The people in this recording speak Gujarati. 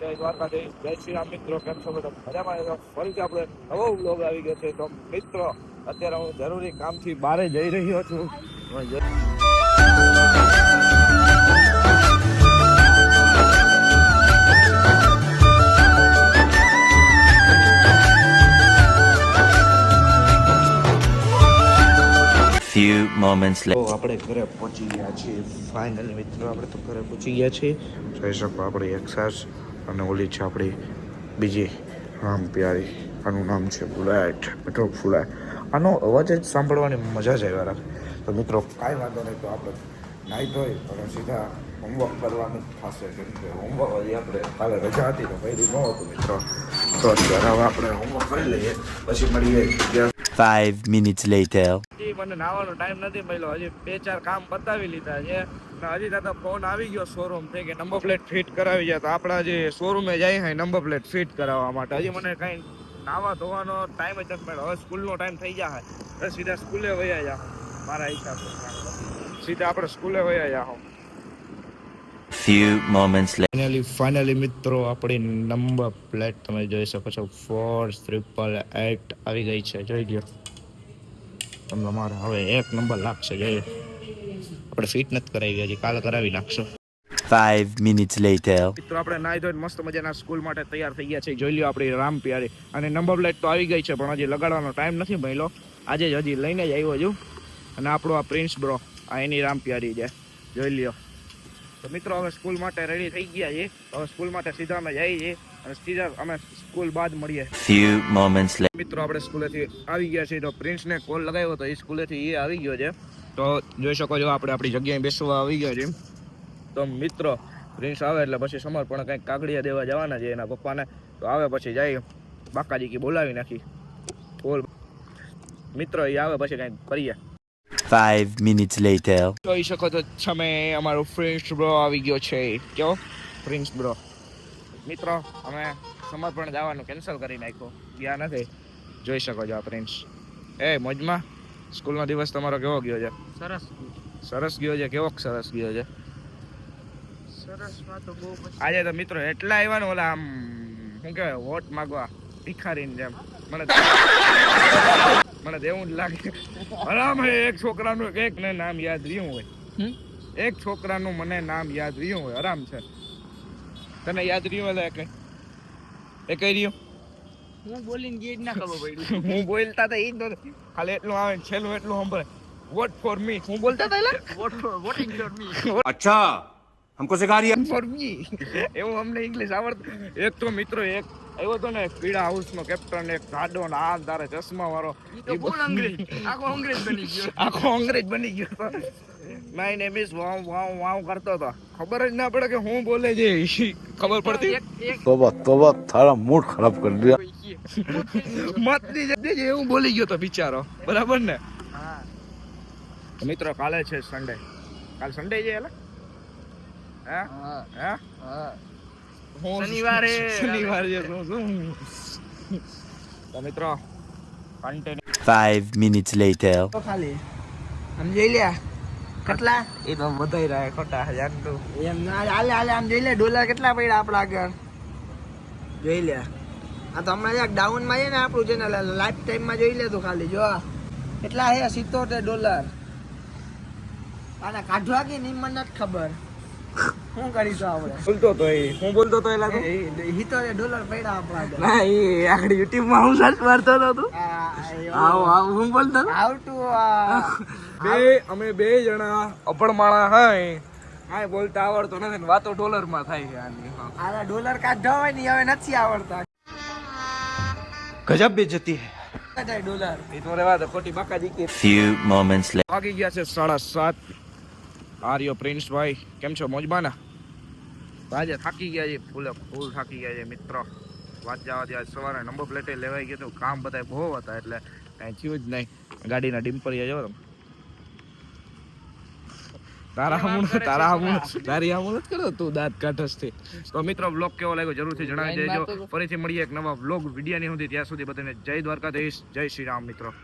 જય દ્વારકાધીશ જય શ્રી રામ મિત્રો કેમ છો બધા? મજામાં છો? ફરીથી આપણે નવો બ્લોગ આવી ગયો છે. તો મિત્રો અત્યારે હું જરૂરી કામથી બહાર જઈ રહ્યો છું. Few moments later. આપણે ઘરે પહોંચી ગયા છીએ. ફાઇનલ મિત્રો આપણે તો ઘરે પહોંચી ગયા છીએ. જોઈ શકો આપણી એક્સાસ અને ઓલી છે આપણી બીજી. રામ પ્યારી. આનું નામ છે બુલેટ મિત્રો, ફુલેટ. આનો અવાજ જ સાંભળવાની મજા જ આવ્યા રાખે. તો મિત્રો, કાંઈ વાંધો નહીં, તો આપણે નાહી ધોઈ અને સીધા હોમવર્ક કરવાનું થશે. કેમ કે હોમવર્ક હજી આપણે કાલે રજા હતી, તો પહેલી ન હતું, મિત્રો. તો અત્યારે હવે આપણે હોમવર્ક કરી લઈએ. પછી મળીએ. Five minutes later. મને નાવાનો ટાઈમ નથી મળ્યો. હજી બે ચાર કામ પતાવી લીધા છે. હજી તો ફોન આવી ગયો શોરૂમથી કે નંબર પ્લેટ ફિટ કરાવી જાય તો આપણા જે શોરૂમે જાય હે નંબર પ્લેટ ફિટ કરાવવા માટે. હજી મને કઈ નાવા ધોવાનો ટાઈમ જ નથી મળ્યો. હવે સ્કૂલનો ટાઈમ થઈ જાય હવે સીધા સ્કૂલે વયા જાઓ મારા હિસાબે. સીધા આપણે સ્કૂલે વયા જાઓ Few moments later. Finally finally મિત્રો આપણી નંબર પ્લેટ તમે જોઈ શકો છો. ફોર ત્રિપલ એટ આવી ગઈ છે. જોઈ લ્યો. તમને મારે હવે એક નંબર લાગશે જોઈએ આપણે ફિટ નથી કરાવી હજી કાલે કરાવી નાખશો. ફાઈવ મિનિટ્સ લેટર મિત્રો આપણે નાઈ ધોઈને મસ્ત મજાના સ્કૂલ માટે તૈયાર થઈ ગયા છે. જોઈ લ્યો આપણી રામ પ્યારી. અને નંબર પ્લેટ તો આવી ગઈ છે પણ હજી લગાડવાનો ટાઈમ નથી મળ્યો. આજે જ હજી લઈને જ આવ્યો છું. અને આપણો આ પ્રિન્સ બ્રો આ એની રામ પ્યારી છે. જોઈ લ્યો. તો મિત્રો હવે સ્કૂલ માટે રેડી થઈ ગયા છે હવે સ્કૂલ માટે સીધા અમે જઈએ છીએ અને સીધા અમે સ્કૂલ બાદ મળીએ. ફ્યુ મોમેન્ટ્સ મિત્રો આપણે સ્કૂલેથી આવી ગયા છીએ. તો પ્રિન્સને કોલ લગાવ્યો તો એ સ્કૂલેથી એ આવી ગયો છે. તો જોઈ શકો છો આપણે આપણી જગ્યાએ બેસવા આવી ગયા છે તો મિત્રો પ્રિન્સ આવે એટલે પછી સમર્પણ કંઈક કાગડિયા દેવા જવાના છે એના પપ્પાને. તો આવે પછી જાય. બાકાજી કી બોલાવી નાખી. બોલ. મિત્રો એ આવે પછી કંઈક કરીએ. Five minutes later. જોઈ શકો છો તમે અમારો પ્રિન્સ બ્રો આવી ગયો છે. કયો પ્રિન્સ બ્રો મિત્રો અમે સમર્પણ જવાનું કેન્સલ કરી નાખ્યું. ગયા નથી. જોઈ શકો છો આ પ્રિન્સ એ મોજમાં? સ્કૂલનો દિવસ તમારો કેવો ગયો છે? સરસ. સરસ ગયો છે? કેવો સરસ ગયો છે? સરસમાં તો બહુ આજે તો મિત્રો એટલા આવ્યા ને ઓલા આમ શું કહેવાય વોટ માગવા ભિખારીને જેમ. મને પણ એવું લાગે. હરામ એક છોકરાનું એક ને નામ યાદ રહ્યું હોય. એક છોકરાનું મને નામ યાદ રહ્યું હોય. આરામ છે. તને યાદ રહ્યું હોય કે એ કહી રહ્યું? હું બોલીને ગીત ના ખબર પડી. હું બોલતા હતા એ જ ખાલી એટલું આવે છેલ્લું એટલું સંભળાય વોટ ફોર મી હું બોલતા હતા vote for voting for me અચ્છા હમકો સિખા રહી ફોર મી એવું અમને ઇંગ્લિશ આવડતું. એક તો મિત્રો એક આવ્યો તો ને પીડા હાઉસ નો કેપ્ટન એક ગાડો ને આ તારે ચશ્મા વાળો. ફૂલ અંગ્રેજ આખો અંગ્રેજ બની ગયો. આખો અંગ્રેજ બની ગયો. My name is wow wow wow કરતો હતો ખબર જ ના પડે કે હું બોલે છે. ખબર પડતી? તોબા તોબા તારા મૂડ ખરાબ કરી દીધા મતની જતી હું બોલી ગયો તો બિચારો. બરાબર ને? મિત્રો કાલે છે સન્ડે કાલ સન્ડે છે એટલે? હા. હા? હા. શનિવારે. શનિવાર તો મિત્રો કન્ટેન્ટ 5 મિનિટ્સ લેટર તો ખાલી. આમ જોઈ લે કેટલા? એ તો વધાઈ રહ્યા ખોટા હજાર તો. એમ ના હાલે હાલે આમ જોઈ લે ડોલર કેટલા પડ્યા આપણા આગળ? જોઈ લે. આ તો હમણાં જરાક ડાઉનમાં છે ને આપણું છે ને લાઈફ ટાઈમમાં જોઈ લે તું ખાલી જો કેટલા હે સિત્તોતેર ડોલર. આને કાઢવા કે નિમન મને નથી ખબર. શું કરીશું આવડે બોલતો તો એ. હું બોલતો તો એ લાગુ? ડોલર પડ્યા આપણા ના એ આગળ યુટ્યુબમાં હું સર્ચ મારતો હતો તું. આવ હું બોલતો હાઉ ટુ uh, બે અમે બે જણા અપણ માણા હાય. હાય બોલતા આવડતો નથી વાતો ડોલરમાં થાય છે આની આલા ડોલર કાઢ જવાય ને હવે નથી આવડતા. ગજબ બેજતી હે. ડોલર. એ ખોટી બાકા દીકી ફ્યુ મોમેન્ટ્સ લેટર વાગી ગયા છે 7:30 આર્યો પ્રિન્સ ભાઈ કેમ છો? મોજબાના? આજે થાકી ગયા છે ફૂલે ફૂલ થાકી ગયા છે મિત્રો. વાત જવા દે આજ સવારે નંબર પ્લેટે લેવાઈ ગયું હતું કામ બધા બહુ હતા એટલે કાંઈ થયું જ નહીં. ગાડીના ડિમ્પરિયા જો તમે. તારા હમું તારા હમું તારી હમું નથી કરો તું દાંત કાઢસથી તો મિત્રો બ્લોગ કેવો લાગ્યો? જરૂરથી જણાવી દેજો. ફરીથી મળીએ એક નવા બ્લોગ વિડીયોની સુધી. ત્યાં સુધી બધાને જય દ્વારકાધીશ જય શ્રી રામ મિત્રો.